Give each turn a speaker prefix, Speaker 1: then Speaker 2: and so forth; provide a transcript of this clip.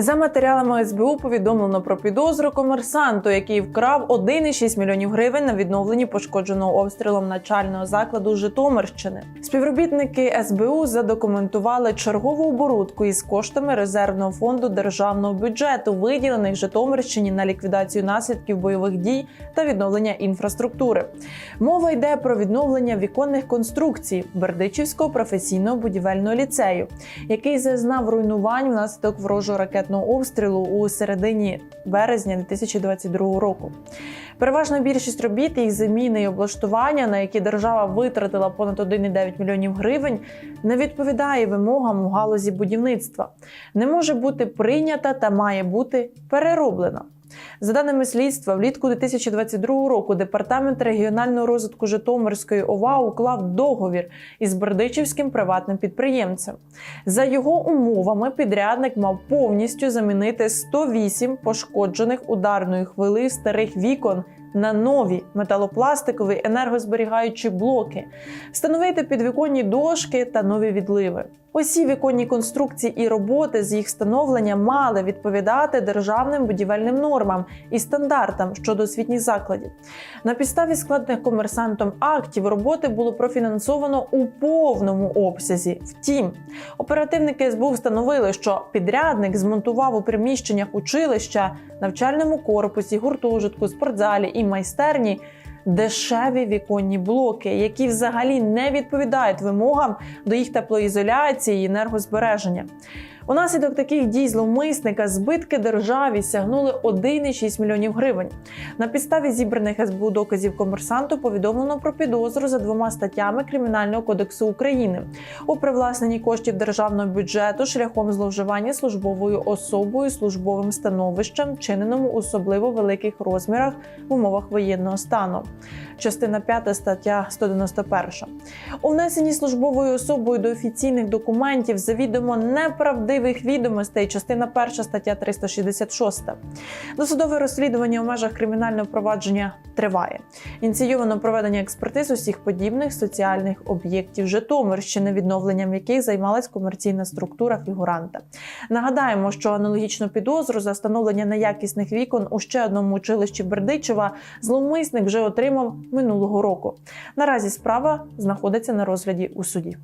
Speaker 1: За матеріалами СБУ повідомлено про підозру комерсанту, який вкрав 1,6 мільйонів гривень на відновленні пошкодженого обстрілом начального закладу Житомирщини. Співробітники СБУ задокументували чергову оборудку із коштами резервного фонду державного бюджету, виділених Житомирщині на ліквідацію наслідків бойових дій та відновлення інфраструктури. Мова йде про відновлення віконних конструкцій Бердичівського професійного будівельного ліцею, який зазнав руйнувань внаслідок ворожого ракетного обстрілу у середині березня 2022 року. Переважна більшість робіт, їх заміни і облаштування, на які держава витратила понад 1,9 мільйонів гривень, не відповідає вимогам у галузі будівництва, не може бути прийнята та має бути перероблена. За даними слідства, влітку 2022 року департамент регіонального розвитку Житомирської ОВА уклав договір із Бердичівським приватним підприємцем. За його умовами, підрядник мав повністю замінити 108 пошкоджених ударною хвилею старих вікон на нові металопластикові енергозберігаючі блоки, встановити підвіконні дошки та нові відливи. Усі віконні конструкції і роботи з їх встановлення мали відповідати державним будівельним нормам і стандартам щодо освітніх закладів. На підставі складених комерсантом актів роботи було профінансовано у повному обсязі. Втім, оперативники СБУ встановили, що підрядник змонтував у приміщеннях училища, навчальному корпусі, гуртожитку, спортзалі і майстерні. Дешеві віконні блоки, які взагалі не відповідають вимогам до їх теплоізоляції і енергозбереження. Унаслідок таких дій зловмисника збитки державі сягнули 1,6 мільйонів гривень. На підставі зібраних СБУ доказів комерсанту повідомлено про підозру за двома статтями Кримінального кодексу України у привласненні коштів державного бюджету шляхом зловживання службовою особою, службовим становищем, вчиненому особливо великих розмірах в умовах воєнного стану. Частина 5 стаття 191. У внесенні службовою особою до офіційних документів завідомо неправдивих відомостей. Частина 1 стаття 366. Досудове розслідування у межах кримінального провадження триває. Ініційовано проведення експертиз усіх подібних соціальних об'єктів Житомирщини, відновленням яких займалась комерційна структура фігуранта. Нагадаємо, що аналогічну підозру за встановлення неякісних вікон у ще одному училищі Бердичева зловмисник вже отримав минулого року. Наразі справа знаходиться на розгляді у суді.